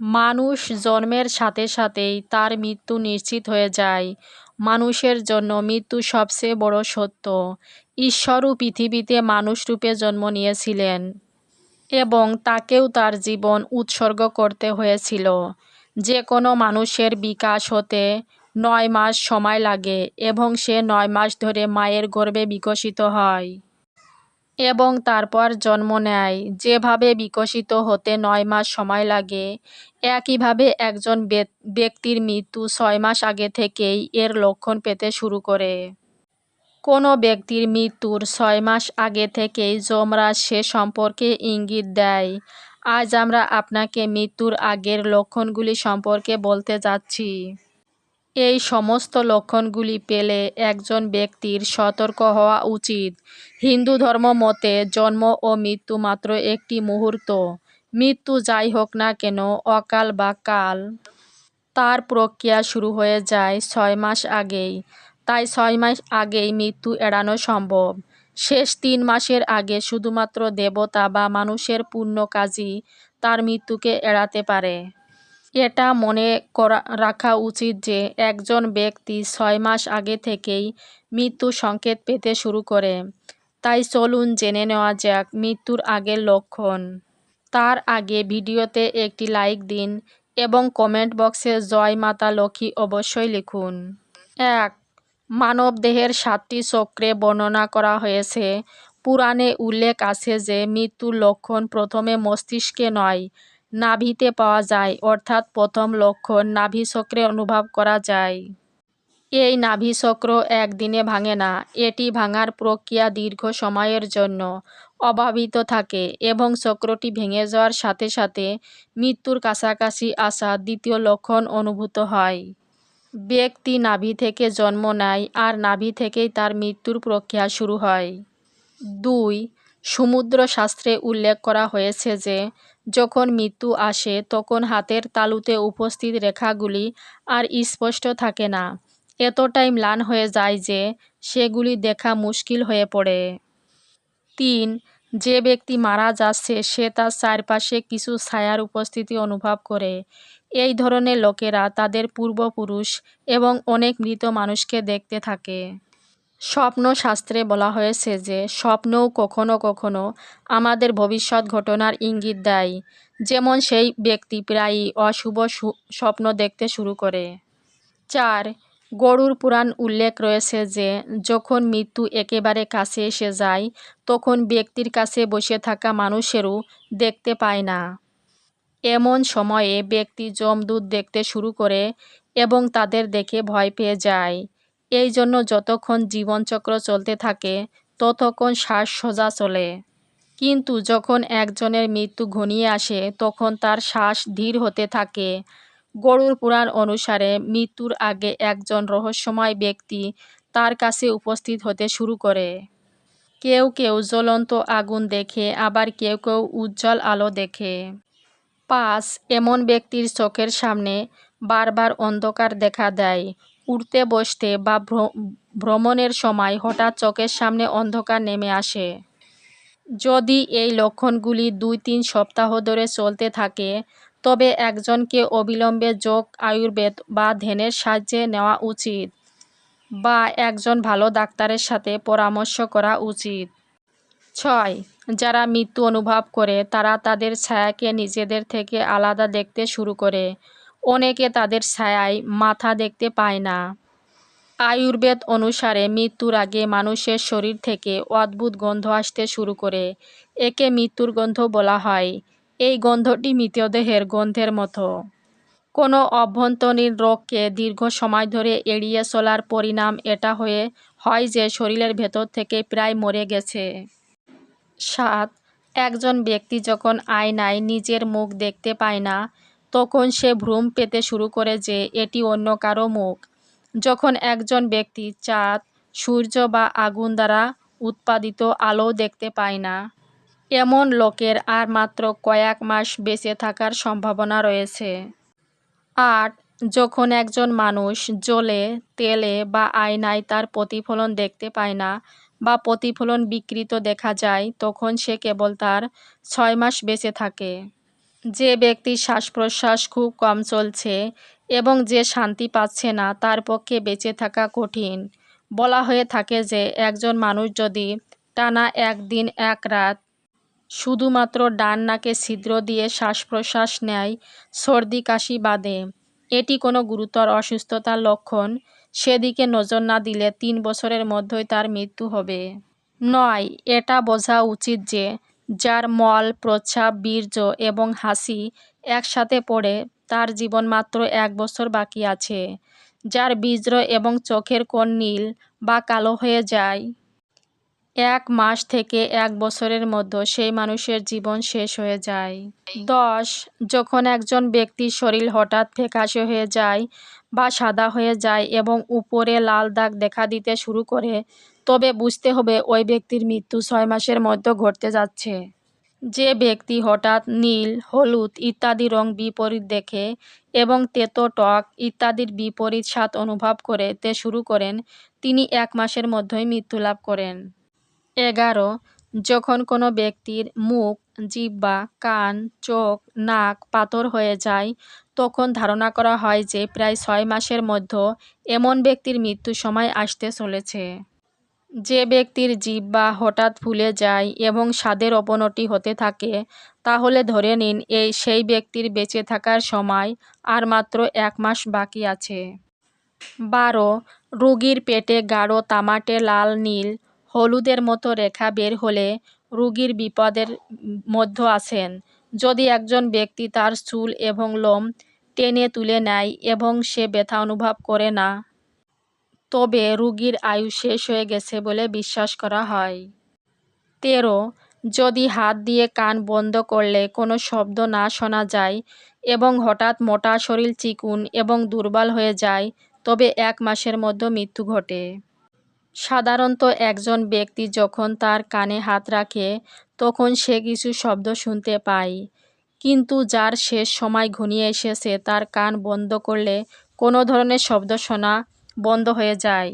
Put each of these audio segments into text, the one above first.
মানুষ জন্মের সাথে সাথেই তার মৃত্যু নিশ্চিত হয়ে যায়। মানুষের জন্য মৃত্যু সবচেয়ে বড় সত্য। ঈশ্বরও পৃথিবীতে মানুষরূপে জন্ম নিয়েছিলেন এবং তাকেও তার জীবন উৎসর্গ করতে হয়েছিল। যে কোনো মানুষের বিকাশ হতে নয় মাস সময় লাগে এবং সে নয় মাস ধরে মায়ের গর্ভে বিকশিত হয়। এবং তারপর জন্ম নেয়। যেভাবে বিকশিত হতে নয় মাস সময় লাগে, একইভাবে একজন ব্যক্তির মৃত্যু ছয় মাস আগে থেকেই এর লক্ষণ পেতে শুরু করে। কোনো ব্যক্তির মৃত্যুর ছয় মাস আগে থেকেই যমরাজ সে সম্পর্কে ইঙ্গিত দেয়। আজ আমরা আপনাকে মৃত্যুর আগের লক্ষণগুলি সম্পর্কে বলতে যাচ্ছি। এই সমস্ত লক্ষণগুলি পেলে একজন ব্যক্তির সতর্ক হওয়া উচিত। হিন্দু ধর্ম মতে জন্ম ও মৃত্যু মাত্র একটি মুহূর্ত। মৃত্যু যাই হোক না কেন, অকাল বা কাল। তার প্রক্রিয়া শুরু হয়ে যায় ছয় মাস আগেই। তাই ছয় মাস আগেই মৃত্যু এড়ানো সম্ভব। শেষ তিন মাসের আগে শুধুমাত্র দেবতা বা মানুষের পূর্ণ কাজই তার মৃত্যুকে এড়াতে পারে। এটা মনে করা, রাখা উচিত যে একজন ব্যক্তি ছয় মাস আগে থেকেই মৃত্যু সংকেত পেতে শুরু করে। তাই চলুন জেনে নেওয়া যাক মৃত্যুর আগের লক্ষণ। তার আগে ভিডিওতে একটি লাইক দিন এবং কমেন্ট বক্সে জয় মাতা লক্ষ্মী অবশ্যই লিখুন। এক মানব দেহের সাতটি চক্রে বর্ণনা করা হয়েছে। পুরাণে উল্লেখ আছে যে মৃত্যুর লক্ষণ প্রথমে মস্তিষ্কে নয় নাভিতে পাওয়া যায়, অর্থাৎ প্রথম লক্ষণ নাভিচক্রে অনুভব করা যায়। এই নাভিচক্র একদিনে ভাঙে না, এটি ভাঙার প্রক্রিয়া দীর্ঘ সময়ের জন্য অভাবিত থাকে এবং চক্রটি ভেঙে যাওয়ার সাথে সাথে মৃত্যুর কাছাকাছি আসা দ্বিতীয় লক্ষণ অনুভূত হয়। ব্যক্তি নাভি থেকে জন্ম নেয় আর নাভি থেকেই তার মৃত্যুর প্রক্রিয়া শুরু হয়। দুই সমুদ্র শাস্ত্রে উল্লেখ করা হয়েছে যে, যখন মৃত্যু আসে, তখন হাতের তালুতে উপস্থিত রেখাগুলি আর স্পষ্ট থাকে না। এতটাই ম্লান হয়ে যায় যে, সেগুলি দেখা মুশকিল হয়ে পড়ে। তিন, যে ব্যক্তি মারা যাচ্ছে, সে তার চারপাশে কিছু ছায়ার উপস্থিতি অনুভব করে। এই ধরনের লোকেরা তাদের পূর্বপুরুষ এবং অনেক মৃত মানুষকে দেখতে থাকে। স্বপ্ন শাস্ত্রে বলা হয়েছে যে, স্বপ্নও কখনো কখনো আমাদের ভবিষ্যৎ ঘটনার ইঙ্গিত দেয়। যেমন সেই ব্যক্তি প্রায়ই অশুভ স্বপ্ন দেখতে শুরু করে। চার, গরুর পুরাণ উল্লেখ রয়েছে যে, যখন মৃত্যু একেবারে কাছে এসে যায়, তখন ব্যক্তির কাছে বসে থাকা মানুষেরও দেখতে পায় না। এমন সময়ে ব্যক্তি যমদূত দেখতে শুরু করে এবং তাদের দেখে ভয় পেয়ে যায়। এই জন্য যতক্ষণ জীবনচক্র চলতে থাকে, ততক্ষণ শ্বাস সোজা চলে। কিন্তু যখন একজনের মৃত্যু ঘনিয়ে আসে, তখন তার শ্বাস ধীর হতে থাকে। গরুর পুরাণ অনুসারে মৃত্যুর আগে একজন রহস্যময় ব্যক্তি তার কাছে উপস্থিত হতে শুরু করে। কেউ কেউ জ্বলন্ত আগুন দেখে, আবার কেউ কেউ উজ্জ্বল আলো দেখে। পাঁচ, এমন ব্যক্তির চোখের সামনে বারবার অন্ধকার দেখা দেয়। উঠতে বসতে বা ভ্রমণের সময় হঠাৎ চোখের সামনে অন্ধকার নেমে আসে। যদি এই লক্ষণগুলি দুই তিন সপ্তাহ ধরে চলতে থাকে, তবে একজনকে অবিলম্বে যোগ, আয়ুর্বেদ বা ধ্যানের সাহায্যে নেওয়া উচিত বা একজন ভালো ডাক্তারের সাথে পরামর্শ করা উচিত। ছয়, যারা মৃত্যু অনুভব করে, তারা তাদের ছায়াকে নিজেদের থেকে আলাদা দেখতে শুরু করে। অনেকে তাদের ছায়ায় মাথা দেখতে পায় না। আয়ুর্বেদ অনুসারে মৃত্যুর আগে মানুষের শরীর থেকে অদ্ভুত গন্ধ আসতে শুরু করে। একে মৃত্যুর গন্ধ বলা হয়। এই গন্ধটি মৃতদেহের গন্ধের মতো। কোনো অভ্যন্তরীণ রোগকে দীর্ঘ সময় ধরে এড়িয়ে চলার পরিণাম এটা হয়ে হয় যে শরীরের ভেতর থেকে প্রায় মরে গেছে। সাত, একজন ব্যক্তি যখন আয়নায় নিজের মুখ দেখতে পায় না তখন সে ভ্রম পেতে শুরু করে যে এটি অন্য কারও মুখ। যখন একজন ব্যক্তি চাঁদ, সূর্য বা আগুন দ্বারা উৎপাদিত আলো দেখতে পায় না, এমন লোকের আর মাত্র কয়েক মাস বেঁচে থাকার সম্ভাবনা রয়েছে। আট, যখন একজন মানুষ জলে তেলে বা আয়নায় তার প্রতিফলন দেখতে পায় না বা প্রতিফলন বিকৃত দেখা যায়, তখন সে কেবল তার ছয় মাস বেঁচে থাকে। যে ব্যক্তির শ্বাস-প্রশ্বাস খুব কম চলছে এবং যে শান্তি পাচ্ছে না তার পক্ষে বেঁচে থাকা কঠিন। বলা হয়ে থাকে যে একজন মানুষ যদি টানা একদিন এক রাত শুধুমাত্র ডান নাকে ছিদ্র দিয়ে শ্বাস-প্রশ্বাস নেয়, সর্দি-কাশি বাদে এটি কোনো গুরুতর অসুস্থতার লক্ষণ, সেদিকে নজর না দিলে তিন বছরের মধ্যেই তার মৃত্যু হবে। নয়, এটা বোঝা উচিত যে যার মল, প্রস্রাব, বীর্য এবং হাসি একসাথে পড়ে তার জীবন মাত্র এক বছর বাকি আছে। যার বীর্য এবং চোখের কোণ নীল বা কালো হয়ে যায় এক মাস থেকে এক বছরের মধ্যে সেই মানুষের জীবন শেষ হয়ে যায়। দশ, যখন একজন ব্যক্তির শরীর হঠাৎ ফ্যাকাশে হয়ে যায় বা সাদা হয়ে যায় এবং উপরে লাল দাগ দেখা দিতে শুরু করে, তবে বুঝতে হবে ওই ব্যক্তির মৃত্যু ছয় মাসের মধ্যে ঘটতে যাচ্ছে। যে ব্যক্তি হঠাৎ নীল, হলুদ ইত্যাদি রং বিপরীত দেখে এবং তেতো, টক ইত্যাদির বিপরীত স্বাদ অনুভব করতে শুরু করেন, তিনি এক মাসের মধ্যেই মৃত্যু লাভ করেন। এগারো, যখন কোনো ব্যক্তির মুখ, জিহ্বা, কান, চোখ, নাক পাথর হয়ে যায়, তখন ধারণা করা হয় যে প্রায় ছয় মাসের মধ্যে এমন ব্যক্তির মৃত্যুর সময় আসতে চলেছে। যে ব্যক্তির জিহ্বা হঠাৎ ফুলে যায় এবং স্বাদের অবনতি হতে থাকে, তাহলে ধরে নিন এই সেই ব্যক্তির বেঁচে থাকার সময় আর মাত্র এক মাস বাকি আছে। বারো, রুগীর পেটে গাঢ় তামাটে লাল, নীল, হলুদের মতো রেখা বের হলে রুগীর বিপদের মধ্যে আছেন। যদি একজন ব্যক্তি তার চুল এবং লোম টেনে তুলে নেয় এবং সে ব্যথা অনুভব করে না, তবে রোগীর আয়ু শেষ হয়ে গেছে বলে বিশ্বাস করা হয়। তেরো, যদি হাত দিয়ে কান বন্ধ করলে কোনো শব্দ না শোনা যায় এবং হঠাৎ মোটা শরীর চিকুন এবং দুর্বল হয়ে যায়, তবে এক মাসের মধ্যে মৃত্যু ঘটে। সাধারণত একজন ব্যক্তি যখন তার কানে হাত রাখে তখন সে কিছু শব্দ শুনতে পায়, কিন্তু যার শেষ সময় ঘনিয়ে এসেছে তার কান বন্ধ করলে কোনো ধরনের শব্দ শোনা বন্ধ হয়ে যায়।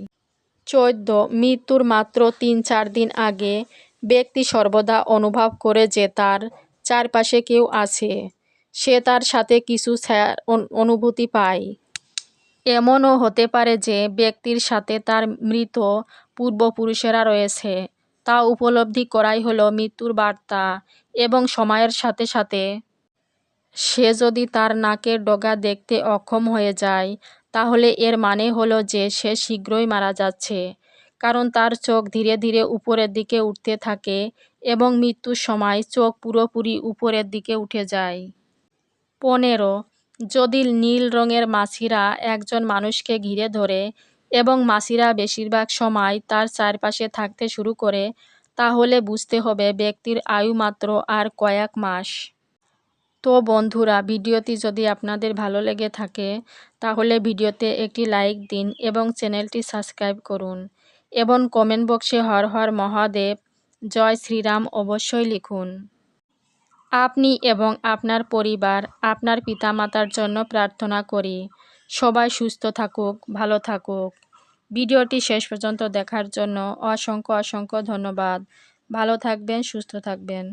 চৌদ্দ, মৃত্যুর মাত্র তিন-চার দিন আগে ব্যক্তি সর্বদা অনুভব করে যে তার চারপাশে কেউ আছে, সে তার সাথে কিছু অনুভূতি পায়। এমনও হতে পারে যে ব্যক্তির সাথে তার মৃত পূর্বপুরুষেরা রয়েছে, তা উপলব্ধি করাই হলো মৃত্যুর বার্তা এবং সময়ের সাথে সাথে সে যদি তার নাকের ডগা দেখতে অক্ষম হয়ে যায়, তাহলে এর মানে হলো যে সে শীঘ্রই মারা যাচ্ছে, কারণ তার চোখ ধীরে ধীরে উপরের দিকে উঠতে থাকে এবং মৃত্যুর সময় চোখ পুরোপুরি উপরের দিকে উঠে যায়। পনেরো, যদি নীল রঙের মাছিরা একজন মানুষকে ঘিরে ধরে এবং মাছিরা বেশিরভাগ সময় তার চারপাশে থাকতে শুরু করে, তাহলে বুঝতে হবে ব্যক্তির আয়ু মাত্র আর কয়েক মাস। তো বন্ধুরা, ভিডিওটি যদি আপনাদের ভালো লেগে থাকে তাহলে ভিডিওতে একটি লাইক দিন এবং চ্যানেলটি সাবস্ক্রাইব করুন এবং কমেন্ট বক্সে হর হর মহাদেব, জয় শ্রীরাম অবশ্যই লিখুন। আপনি এবং আপনার পরিবার, আপনার পিতামাতার জন্য প্রার্থনা করি সবাই সুস্থ থাকুক, ভালো থাকুক। ভিডিওটি শেষ পর্যন্ত দেখার জন্য অসংখ্য অসংখ্য ধন্যবাদ। ভালো থাকবেন, সুস্থ থাকবেন।